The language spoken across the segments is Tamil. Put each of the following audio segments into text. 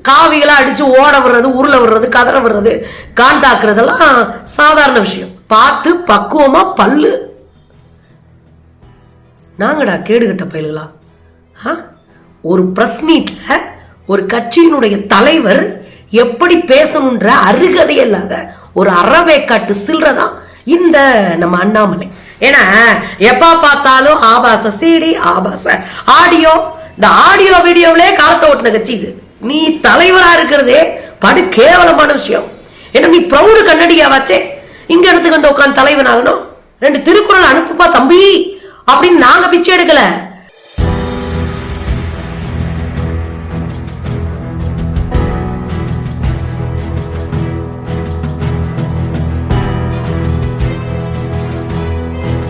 காவிகளாக அடிச்சு ஓட விடுறது உருளை விடுறது கதற விடுறது காண்டாக்குறதெல்லாம் சாதாரண விஷயம். பார்த்து பக்குவமா பல்லு. நாங்கடா கேடுகட்ட பயல்களா? ஆ? ஒரு ப்ரெஸ் மீட்ல ஒரு கட்சியினுடைய தலைவர் எப்படி பேசணுன்ற அருகதை இல்லாத ஒரு அறவேக்காட்டு சில்லறதான் இந்த நம்ம அண்ணாமலை. ஏன்னா எப்போ பார்த்தாலும் ஆபாச சிடி ஆபாச ஆடியோ. இந்த ஆடியோ வீடியோவிலே காலத்தை ஓட்டின கட்சி இது. நீ தலைவரா இருக்கிறதே படு கேவலமான விஷயம். ஏன்னா நீ ப்ரௌடு கண்ணடியா வச்சே? இங்க இடத்துக்கு வந்து உட்காந்து தலைவன் ஆகணும். ரெண்டு திருக்குறள் அனுப்புப்பா தம்பி. அப்படின்னு நாங்க பிச்சை எடுக்கல.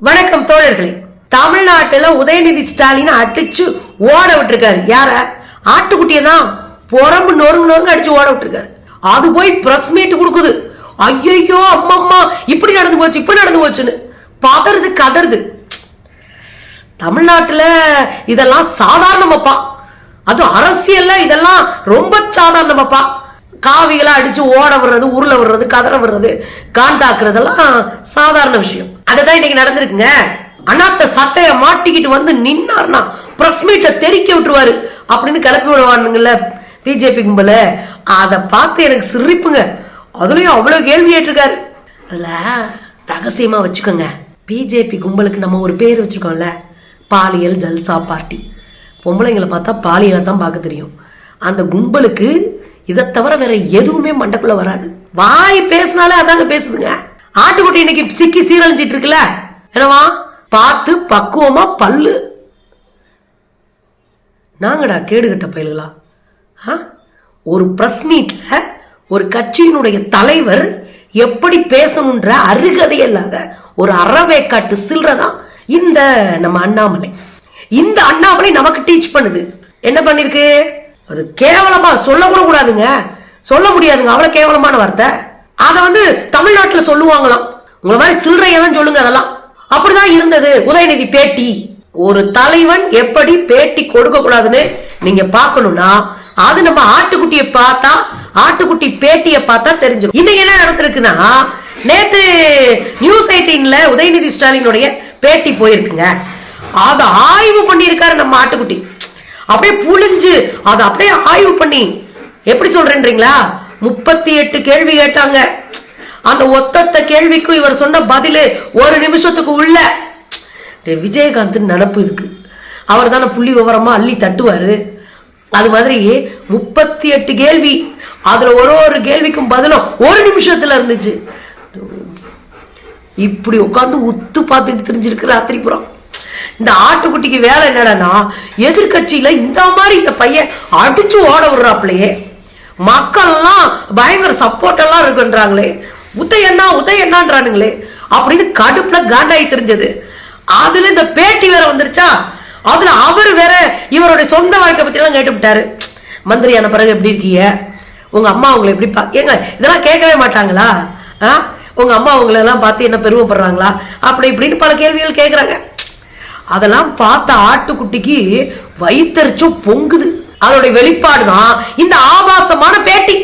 வணக்கம் தோழர்களே. தமிழ்நாட்டுல உதயநிதி ஸ்டாலின் அடிச்சு ஓட விட்டுருக்காரு. யார? ஆட்டுக்குட்டியை தான் புறம்பு நொறுங்கு நொறுங்கு அடிச்சு ஓட விட்டுருக்காரு. அது போய் ப்ரெஸ் மீட் கொடுக்குது. ஐயோ அம்மம்மா இப்படி நடந்து போச்சு இப்படி நடந்து போச்சுன்னு. பதறுது கதறுது. தமிழ்நாட்டில் இதெல்லாம் சாதாரணமாப்பா. அதுவும் அரசியல்ல இதெல்லாம் ரொம்ப சாதாரணமாப்பா. காவிகளை அடிச்சு ஓட விடுறது உருளை விடுறது கதற விடுறது காண்டாக்குறதெல்லாம் சாதாரண விஷயம். அதுதான் இன்னைக்கு நடந்திருக்குங்க. அண்ணாத்த சட்டையை மாட்டிக்கிட்டு வந்து நின்னார்னா பிரஸ் மீட்டை தெறிக்க விட்டுருவாரு. அப்படின்னு கிளப்பி விடுவானுங்கல்ல பிஜேபி கும்பல அதை பார்த்து எனக்கு சிரிப்புங்க. அதுலயும் அவ்வளோ கேள்வி கேட்டிருக்காரு. அதில் ரகசியமா வச்சுக்கோங்க. பிஜேபி கும்பலுக்கு நம்ம ஒரு பேர் வச்சுருக்கோம்ல பாலியல் ஜல்சா பார்ட்டி. பொம்பளைங்களை பார்த்தா பாலியலை தான் பார்க்க தெரியும். அந்த கும்பலுக்கு இதை தவிர வேற எதுவுமே மண்டக்குள்ள வராது. வாய் பேசினாலே அதாங்க பேசுதுங்க. ஆட்டுக்குட்டி இன்னைக்கு சிக்கி சீரழிஞ்சிட்டு இருக்குல்ல. என்னவா? பார்த்து பக்குவமா பல்லு. நாங்கடா கேடுகட்ட பயலுகளா? ஒரு ப்ரெஸ் மீட்ல ஒரு கட்சியினுடைய தலைவர் எப்படி பேசணுன்ற அருகதை இல்லாத ஒரு அறவேக்காட்டு சில்லறதான் இந்த நம்ம அண்ணாமலை. இந்த அண்ணாமலை நமக்கு டீச் பண்ணுது. என்ன பண்ணிருக்கு? அது கேவலமா சொல்ல கூட கூடாதுங்க. சொல்ல முடியாதுங்க. அவ்வளவு கேவலமான வார்த்தை. அதை வந்து தமிழ்நாட்டுல சொல்லுவாங்களாம். உங்களை மாதிரி சில்லறையை தான் சொல்லுங்க அதெல்லாம். அப்படிதான் இருந்தது. உதயநிதி பேட்டி. ஒரு தலைவன் எப்படி பேட்டி கொடுக்க கூடாதுன்னு நீங்க பார்க்கணும்னா அது நம்ம ஆட்டுக்குட்டியை பார்த்தா ஆட்டுக்குட்டி பேட்டியை பார்த்தா தெரிஞ்சிடும் இன்னைக்கு என்ன நடந்திருக்குன்னா நேத்து நியூஸ் எயிட்டீன்ல உதயநிதி ஸ்டாலினுடைய பேட்டி போயிருக்குங்க. அதை ஆய்வு பண்ணியிருக்காரு நம்ம ஆட்டுக்குட்டி. அப்படியே புழிஞ்சு அதை அப்படியே ஆய்வு பண்ணி எப்படி சொல்றேன்றீங்களா? முப்பத்தி எட்டு கேள்வி கேட்டாங்க. அந்த ஒத்தத்த கேள்விக்கும் இவர் சொன்ன பதில் ஒரு நிமிஷத்துக்கு உள்ள. விஜயகாந்த் நடப்பு இதுக்கு. அவர் தானே புள்ளி விவரமா அள்ளி தட்டுவாரு. அது மாதிரி முப்பத்தி எட்டு கேள்வி. அதுல ஒரு ஒரு கேள்விக்கும் பதிலும் ஒரு நிமிஷத்துல இருந்துச்சு. இப்படி உட்காந்து உத்து பார்த்துட்டு தெரிஞ்சிருக்கு ராத்திரிபுரம். இந்த ஆட்டுக்குட்டிக்கு வேலை என்னடான்னா எதிர்க்கட்சியில இந்த மாதிரி இந்த பையன் அடிச்சு ஓட விடுறாப்லையே. மக்கள்லாம் பயங்கர சப்போர்ட் எல்லாம் இருக்குன்றாங்களே உதயண்ணா உதயண்ணான்றானுங்களே அப்படின்னு கடுப்புல காண்டாயி தெரிஞ்சது. அதுல இந்த பேட்டி வேற வந்துருச்சா? அதுல அவர் வேற இவருடைய சொந்த வாழ்க்கை பத்தி எல்லாம் கேட்டு விட்டாரு. மந்திரியான பிறகு எப்படி இருக்கீங்க? உங்க அம்மா அவங்களை எப்படி பா ஏங்க இதெல்லாம் கேட்கவே மாட்டாங்களா? ஆ? உங்க அம்மா அவங்களெல்லாம் பார்த்து என்ன பெருமைப்படுறாங்களா? அப்படி இப்படின்னு பல கேள்விகள் கேட்குறாங்க அதெல்லாம் பார்த்த ஆட்டுக்குட்டிக்கு வயிற்றுச்சும் பொங்குது. அதோடைய வெளிப்பாடு தான் இந்த ஆபாசமான பேட்டி.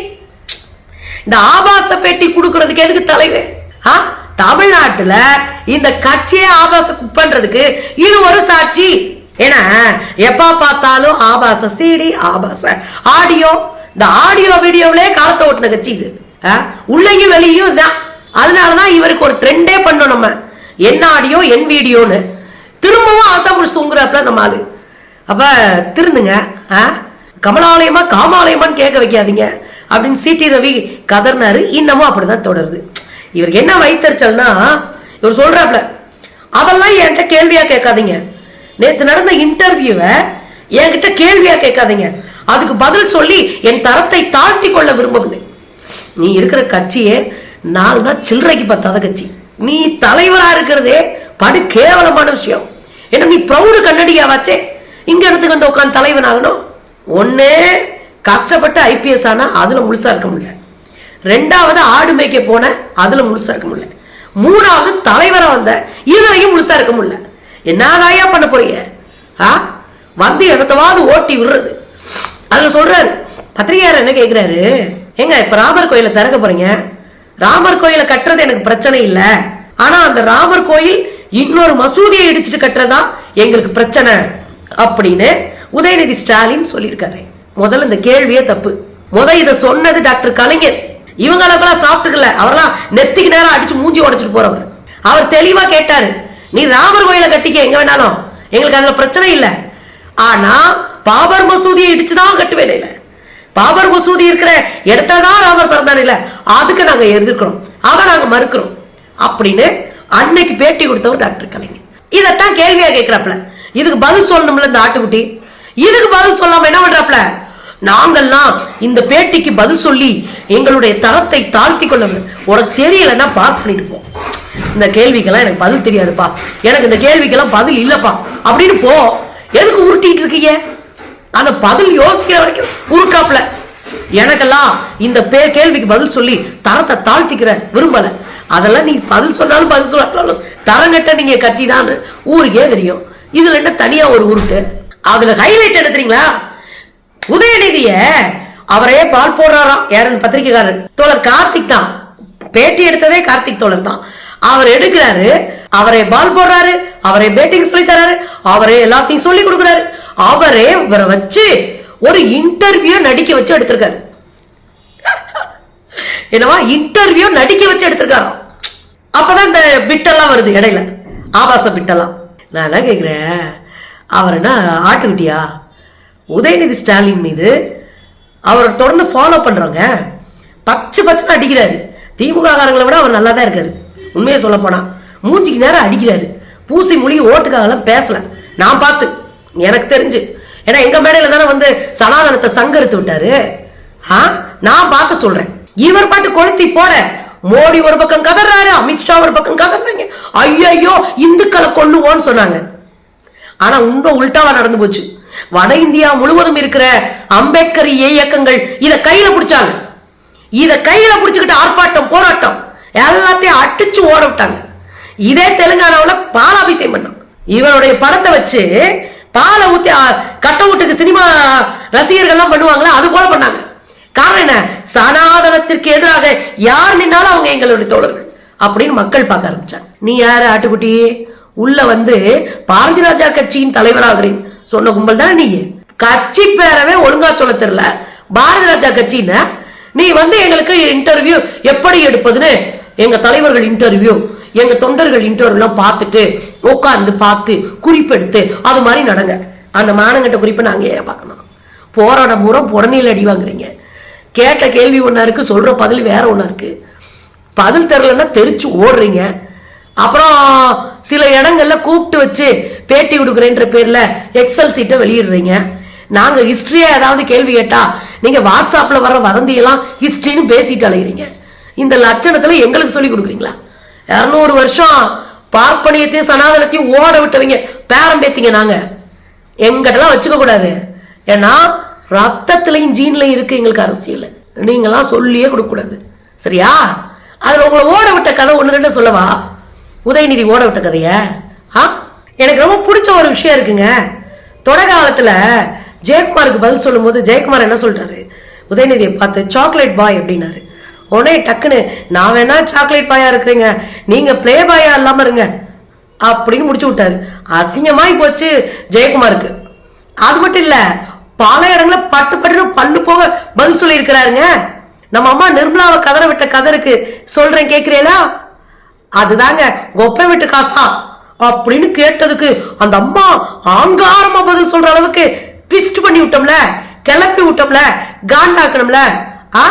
இந்த ஆபாச பேட்டி கொடுக்கறதுக்கு எதுக்கு தலைவர் ஆ? தமிழ்நாட்டில் இந்த கட்சியை ஆபாச குப்பன்றதுக்கு இது ஒரு சாட்சி. ஏன்னா எப்போ பார்த்தாலும் ஆபாச சிடி ஆபாச ஆடியோ. இந்த ஆடியோ வீடியோவிலே காலத்தை ஓட்டின கட்சி இது. ஆ? உள்ளேயும் வெளியும் அதனால தான் இவருக்கு ஒரு ட்ரெண்டே பண்ணோம் நம்ம. என்ன ஆடியோ என் வீடியோன்னு. திரும்பவும் அதான் முடிச்சு தூங்குறாப்புல நம்ம ஆளு. அப்போ திருந்துங்க. ஆ? கமலாலயமா காமாலயமான்னு கேட்க வைக்காதீங்க. அப்படின்னு சிடி ரவி கதர்னாரு இன்னமும் அப்படிதான் தொடருது. இவருக்கு என்ன வைத்தறிச்சல்னா இவர் சொல்றாப்ல அதெல்லாம் என்கிட்ட கேள்வியா கேட்காதீங்க. நேற்று நடந்த இன்டர்வியூவை என்கிட்ட கேள்வியா கேட்காதீங்க. அதுக்கு பதில் சொல்லி என் தரத்தை தாழ்த்தி கொள்ள விரும்பவில்லை. நீ இருக்கிற கட்சியே நாலு தான் சில்லறைக்கு பத்தாத கட்சி. நீ தலைவராக இருக்கிறதே படு கேவலமான விஷயம். ஏன்னா நீ ப்ரௌடு கண்ணடியா வச்சே இங்க இடத்துக்கு வந்து உட்காந்து தலைவன் ஆகணும்? ஒண்ணு கஷ்டப்பட்டு ஐபிஎஸ் ஆனால் அதில் முழுசாக இருக்க முடியல. ரெண்டாவது ஆடு மேய்க்க போன அதில் முழுசாக இருக்க முடியல. மூணாவது தலைவராக வந்த இதுலையும் முழுசாக இருக்க முடியல. என்னதாயா பண்ண போறீங்க? ஆ? வந்து இடத்தவாது ஓட்டி விடுறது. அதில் சொல்றாரு பத்திரிகையார் என்ன கேட்குறாரு ஏங்க இப்போ ராமர் கோயிலை திறக்க போறீங்க? ராமர் கோயிலை கட்டுறது எனக்கு பிரச்சனை இல்லை. ஆனால் அந்த ராமர் கோயில் இன்னொரு மசூதியை இடிச்சிட்டு கட்டுறதா எங்களுக்கு பிரச்சனை அப்படின்னு உதயநிதி ஸ்டாலின் சொல்லியிருக்காரு. முதல்ல இந்த கேள்வியே தப்பு. முத இதை சொன்னது டாக்டர் கலைஞர். இவங்களுக்கெல்லாம் சாப்பிட்டுக்கல. அவரெல்லாம் நெத்திக்கு நேரம் அடிச்சு மூஞ்சி உடைச்சிட்டு போறவர். அவர் தெளிவா கேட்டாரு நீ ராமர் கோயிலை கட்டிக்க எங்க வேணாலும். எங்களுக்கு அதுல பிரச்சனை இல்லை. ஆனா பாபர் மசூதியை இடிச்சுதான் கட்டுவேன் இல்ல. பாபர் மசூதி இருக்கிற இடத்துல தான் ராமர் பிறந்தார் இல்ல. அதுக்கு நாங்க எதிர்க்கிறோம் அதை நாங்க மறுக்கிறோம். அப்படின்னு அன்னைக்கு பேட்டி கொடுத்தவர் டாக்டர் கலைஞர். இதைத்தான் கேள்வியா கேட்கிறாப்ல இதுக்கு பதில் சொல்லணும்ல இந்த ஆட்டுக்குட்டி. இதுக்கு பதில் சொல்லாம என்ன பண்றாப்ல நாங்கள்லாம் இந்த பேட்டிக்கு பதில் சொல்லி எங்களுடைய தரத்தை தாழ்த்தி கொள்ள உனக்கு தெரியலன்னா பாஸ் பண்ணிட்டு போ. இந்த கேள்விக்கெல்லாம் எனக்கு பதில் தெரியாதுப்பா. எனக்கு இந்த கேள்விக்கெல்லாம் பதில் இல்லப்பா. அப்படின்னு போ. எதுக்கு உருட்டிட்டு இருக்கீங்க? அந்த பதில் யோசிக்கிற வரைக்கும் உருட்டாப்ல எனக்கெல்லாம் இந்த பே கேள்விக்கு பதில் சொல்லி தரத்தை தாழ்த்திக்கிற விரும்பல. அதெல்லாம் நீ பதில் சொன்னாலும் பதில் சொன்னாலும் தரங்கட்ட நீங்க கட்சி தான் ஊருக்கே தெரியும். இதுல என்ன தனியா ஒரு உருட்டு? அதுல ஹைலைட் என்ன தெரியுங்களா? உதயநிதிய அவரே பால் போடுறாராம். யாரு பத்திரிகைக்காரர்? தோழர் கார்த்திக் தான். பேட்டி எடுத்ததே கார்த்திக் தோழர் தான். அவர் எடுக்கிறாரு அவரே பால் போடுறாரு அவரே பேட்டிங் சொல்லி தராரு அவரே எல்லாத்தையும் சொல்லி கொடுக்குறாரு. அவரே இவரை வச்சு ஒரு இன்டர்வியூ நடிக்க வச்சு எடுத்திருக்காரு. என்னவா? இன்டர்வியூ நடிக்க வச்சு எடுத்திருக்காராம். அப்பதான் இந்த பிட்டெல்லாம் வருது இடையில. ஆபாச பிட்டெல்லாம். நான் என்ன கேக்குறேன்? அவர் என்ன ஆட்டுக்குட்டியா? உதயநிதி ஸ்டாலின் மீது அவரை தொடர்ந்து ஃபாலோ பண்ணுறவங்க பச்சை பச்சை அடிக்கிறாரு. திமுக காரங்களை விட அவர் நல்லா தான் இருக்காரு. உண்மையை சொல்ல மூஞ்சிக்கு நேரம் அடிக்கிறாரு. பூசி மொழி ஓட்டுக்காகலாம் பேசலை. நான் பார்த்து. எனக்கு தெரிஞ்சு. ஏன்னா எங்கள் மேடையில் தானே வந்து சனாதனத்தை சங்கரித்து விட்டாரு. ஆ? நான் பார்த்து சொல்கிறேன் இவர் பாட்டு கொளுத்தி போட. மோடி ஒரு பக்கம் கதறாரு அமித்ஷா ஒரு பக்கம் கதறாங்க. ஐயோ இந்துக்களை கொல்லுவோன்னு சொன்னாங்க. ஆனால் உண்மை உள்டாவா நடந்து போச்சு. வட இந்தியா முழுவதும் இருக்கிற அம்பேத்கர் இயக்கங்கள் இதை கையில பிடிச்சாங்க. இதை கையில பிடிச்சுக்கிட்டு ஆர்ப்பாட்டம் போராட்டம் எல்லாத்தையும் அடிச்சு ஓட விட்டாங்க. இதே தெலுங்கானாவுல பாலாபிஷேகம் பண்ணான் இவருடைய படத்தை வச்சு பாலை ஊத்தி கட்ட வீட்டுக்கு சினிமா ரசிகர்கள்லாம் பண்ணுவாங்களா அது போல பண்ணாங்க. காரணம் என்ன? சனாதனத்திற்கு எதிராக யார் நின்னாலும் அவங்க எங்களுடைய தோழர்கள் அப்படின்னு மக்கள் பார்க்க ஆரம்பிச்சாங்க. நீ யாரு ஆட்டுக்குட்டி? உள்ள வந்து பாரதி ராஜா கட்சியின் தலைவராகிறேன். சொன்ன கும்பல் தானே நீ? கட்சி பேரவே ஒழுங்கா சொல்ல தெரியல. பாரதி ராஜா கட்சின்னு நீ வந்து எங்களுக்கு இன்டர்வியூ எப்படி எடுப்பதுன்னு? எங்க தலைவர்கள் இன்டர்வியூ எங்க தொண்டர்கள் இன்டர்வியூலாம் பார்த்துட்டு உட்கார்ந்து பார்த்து குறிப்பெடுத்து அது மாதிரி நடங்க. அந்த மானங்கிட்ட குறிப்பை நாங்க ஏன் பார்க்கணும்? போராட பூரம் புடனையில் அடி வாங்குறீங்க. கேட்ட கேள்வி ஒன்றா இருக்கு சொல்ற பதில் வேற ஒன்றா இருக்கு. பதில் தெரிலன்னா தெரிச்சு ஓடுறீங்க. அப்புறம் சில இடங்கள்ல கூப்பிட்டு வச்சு பேட்டி கொடுக்குறேன்ற பேர்ல எக்ஸல் சீட்டை வெளியிடுறீங்க. நாங்க ஹிஸ்டரியா ஏதாவது கேள்வி கேட்டா நீங்க வாட்ஸ்அப்ல வர வதந்தியெல்லாம் ஹிஸ்டரின்னு பேசிட்டு அலைகிறீங்க இந்த லட்சணத்துல எங்களுக்கு சொல்லி கொடுக்குறீங்களா? இரநூறு வருஷம் பார்ப்பனியத்தையும் சனாதனத்தையும் ஓட விட்டவங்க பேரம் பேத்திங்க நாங்க. எங்கிட்டலாம் வச்சுக்க கூடாது. ஏன்னா ரத்தத்திலையும் ஜீன்லையும் இருக்கு எங்களுக்கு அரசியல். நீங்களாம் சொல்லியே கொடுக்க கூடாது சரியா? அதுல உங்களை ஓட விட்ட கதை ஒன்று ரெண்டு சொல்லவா? உதயநிதி ஓட விட்ட கதைய? ஆ? எனக்கு ரொம்ப பிடிச்ச ஒரு விஷயம் இருக்குங்க. தொட காலத்தில் ஜெயக்குமாருக்கு பதில் சொல்லும்போது ஜெயக்குமார் என்ன சொல்றாரு? உதயநிதியை பார்த்து சாக்லேட் பாய் அப்படின்னாரு. உடனே டக்குன்னு நான் வேணா சாக்லேட் பாயா இருக்கிறீங்க. நீங்க ப்ளே பாயா இல்லாம இருங்க. அப்படின்னு முடிச்சு விட்டாரு. அசிங்கமாய் போச்சு ஜெயக்குமாருக்கு. அது மட்டும் இல்ல பல இடங்கள பட்டு பட்டு பல்லு போக பதில் சொல்லியிருக்கிறாருங்க. நம்ம அம்மா நிர்மலாவை கதற விட்ட கதருக்கு சொல்றேன் கேக்குறீங்களா? அதுதாங்க கொப்பை விட்டு காசா? அப்படின்னு கேட்டதுக்கு அந்த அம்மா ஆங்காரமா பதில் சொல்ற அளவுக்கு ட்விஸ்ட் பண்ணி விட்டோம்ல கிளப்பி விட்டோம்ல காண்டாக்கணும்ல. ஆ?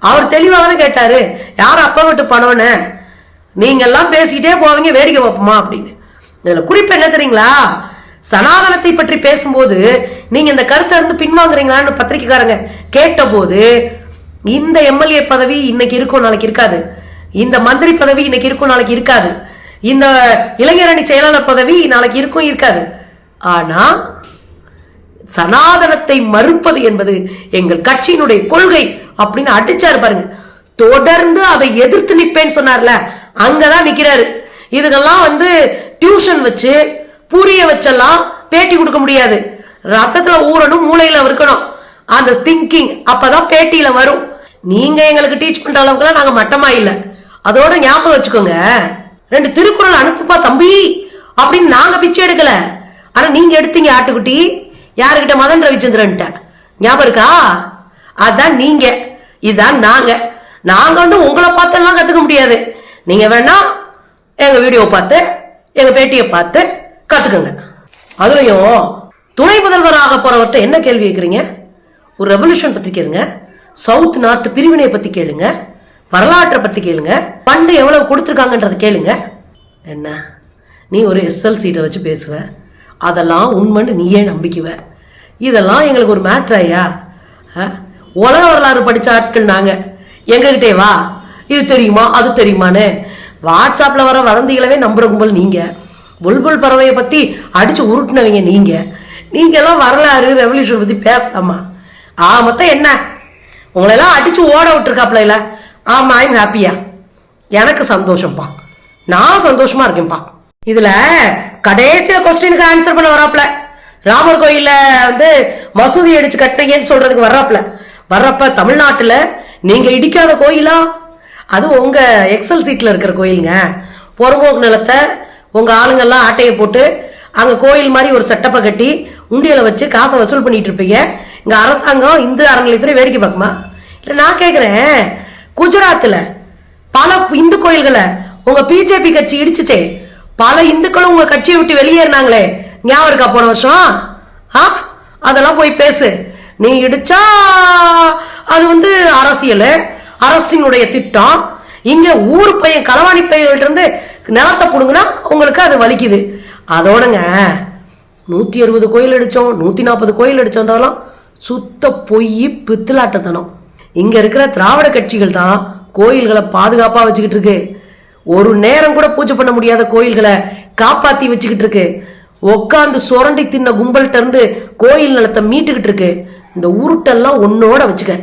அவர் தெளிவாக தான் கேட்டாரு யார் அப்பா விட்டு பணம்னு? நீங்கெல்லாம் பேசிக்கிட்டே போவீங்க வேடிக்கை பார்ப்போமா? அப்படின்னு. இதில் குறிப்பு என்ன தெரியுங்களா? சனாதனத்தை பற்றி பேசும்போது நீங்கள் இந்த கருத்தை இருந்து பின்வாங்குறீங்களான்னு பத்திரிக்கைக்காரங்க கேட்டபோது இந்த எம்எல்ஏ பதவி இன்னைக்கு இருக்கும் நாளைக்கு இருக்காது. இந்த மந்திரி பதவி இன்னைக்கு இருக்கும் நாளைக்கு இருக்காது. இந்த இளைஞரணி செயலாளர் பதவி நாளைக்கு இருக்கும் இருக்காது. ஆனா சனாதனத்தை மறுப்பது என்பது எங்கள் கட்சியினுடைய கொள்கை அப்படின்னு அடிச்சாரு பாருங்க. தொடர்ந்து அதை எதிர்த்து நிற்பேன்னு சொன்னார்ல அங்கதான் நிக்கிறாரு. இதுக்கெல்லாம் வந்து டியூஷன் வச்சு புரிய வச்செல்லாம் பேட்டி கொடுக்க முடியாது. ரத்தத்துல ஊறணும் மூளையில இருக்கணும் அந்த திங்கிங் அப்பதான் பேட்டியில வரும். நீங்க எங்களுக்கு டீச் பண்ற அளவுக்குலாம் நாங்க மட்டமா இல்லை. அதோட ஞாபகம் வச்சுக்கோங்க. ரெண்டு திருக்குறள் அனுப்புப்பா தம்பி. அப்படின்னு நாங்க பிச்சை எடுக்கல. ஆனா நீங்க எடுத்தீங்க ஆட்டுக்குட்டி. யாருக்கிட்ட? மதன் ரவிச்சந்திரன்ட்ட. ஞாபகம் இருக்கா? அதான் நீங்க. இதான் நாங்க. நாங்க வந்து உங்களை பார்த்தெல்லாம் கத்துக்க முடியாது. நீங்க வேணா எங்க வீடியோ பார்த்து எங்க பேட்டியை பார்த்து கத்துக்கோங்க. அதுலயும் துணை முதல்வராக போறவர்கிட்ட என்ன கேள்வி கேட்குறீங்க ஒரு ரெவல்யூஷன் பத்தி கேளுங்க. சவுத் நார்த் பிரிவினை பத்தி கேளுங்க. வரலாற்றை பற்றி கேளுங்க. பண்டு எவ்வளோ கொடுத்துருக்காங்கன்றதை கேளுங்க. என்ன? நீ ஒரு எஸ்எல் சீட்டை வச்சு பேசுவ. அதெல்லாம் உண்மைன்னு நீயே நம்பிக்குவ. இதெல்லாம் எங்களுக்கு ஒரு மேட்ராயா உலக வரலாறு படித்த ஆட்கள் நாங்கள் எங்ககிட்டே வா. இது தெரியுமா? அது தெரியுமான்னு. வாட்ஸ்அப்பில் வர வதந்திகளவே நம்புற கும்பல் நீங்கள் புல்புல் பறவையை பற்றி அடித்து உருட்டினவங்க நீங்கள் நீங்க. எல்லாம் வரலாறு ரெவல்யூஷன் பற்றி பேசலாமா? ஆ மொத்தம் என்ன? உங்களெல்லாம் அடித்து ஓட விட்டுருக்காப்ல இல்லை. ஆமா ஐம் ஹாப்பியா எனக்கு சந்தோஷம்ப்பா நான் சந்தோஷமா இருக்கேன்ப்பா இதுல கடைசியா கொஸ்டினுக்கு ஆன்சர் பண்ண வராப்ல. ராமர் கோயில வந்து மசூதி அடிச்சு கட்டுறீங்கன்னு சொல்றதுக்கு வர்றாப்ல. வர்றப்ப தமிழ்நாட்டுல நீங்க இடிக்காத கோயிலா? அது உங்க எக்ஸல் சீட்ல இருக்கிற கோயிலுங்க. புறம்போக்கு நிலத்தை உங்க ஆளுங்கெல்லாம் ஆட்டையை போட்டு அங்க கோயில் மாதிரி ஒரு செட்டப்பை கட்டி உண்டியலை வச்சு காசை வசூல் பண்ணிட்டு இருப்பீங்க. இங்க அரசாங்கம் இந்து அறநிலையத்துறை வேடிக்கை பார்க்குமா? இல்ல நான் கேக்குறேன். குஜராத்தில் பல இந்து கோயில்களை உங்க பிஜேபி கட்சி இடிச்சுச்சே. பல இந்துக்களும் உங்க கட்சியை விட்டு வெளியேறினாங்களே. ஞாபகம் இருக்கா போன வருஷம்? ஆ? அதெல்லாம் போய் பேசு. நீ இடிச்சா அது வந்து அரசியல். அரசினுடைய திட்டம். இங்க ஊர் பையன் களவாணி பையன்கிட்ட இருந்து நிலத்தை புடுங்கினா உங்களுக்கு அது வலிக்குது. அதோடங்க நூற்றி அறுபது கோயில் அடித்தோம் நூற்றி நாற்பது கோயில் அடித்தோன்றதெல்லாம் சுத்த பொய் பித்தலாட்டத்தனம். இங்க இருக்கிற திராவிட கட்சிகள் தான் கோயில்களை பாதுகாப்பா வச்சுக்கிட்டு இருக்கு. ஒரு நேரம் கூட பூஜை பண்ண முடியாத கோயில்களை காப்பாத்தி வச்சுக்கிட்டு இருக்கு. உட்காந்து சுரண்டி தின்ன கும்பல்கிட்ட இருந்து கோயில் நிலத்தை மீட்டுக்கிட்டு இருக்கு. இந்த உருட்டெல்லாம் உன்னோட வச்சுக்க.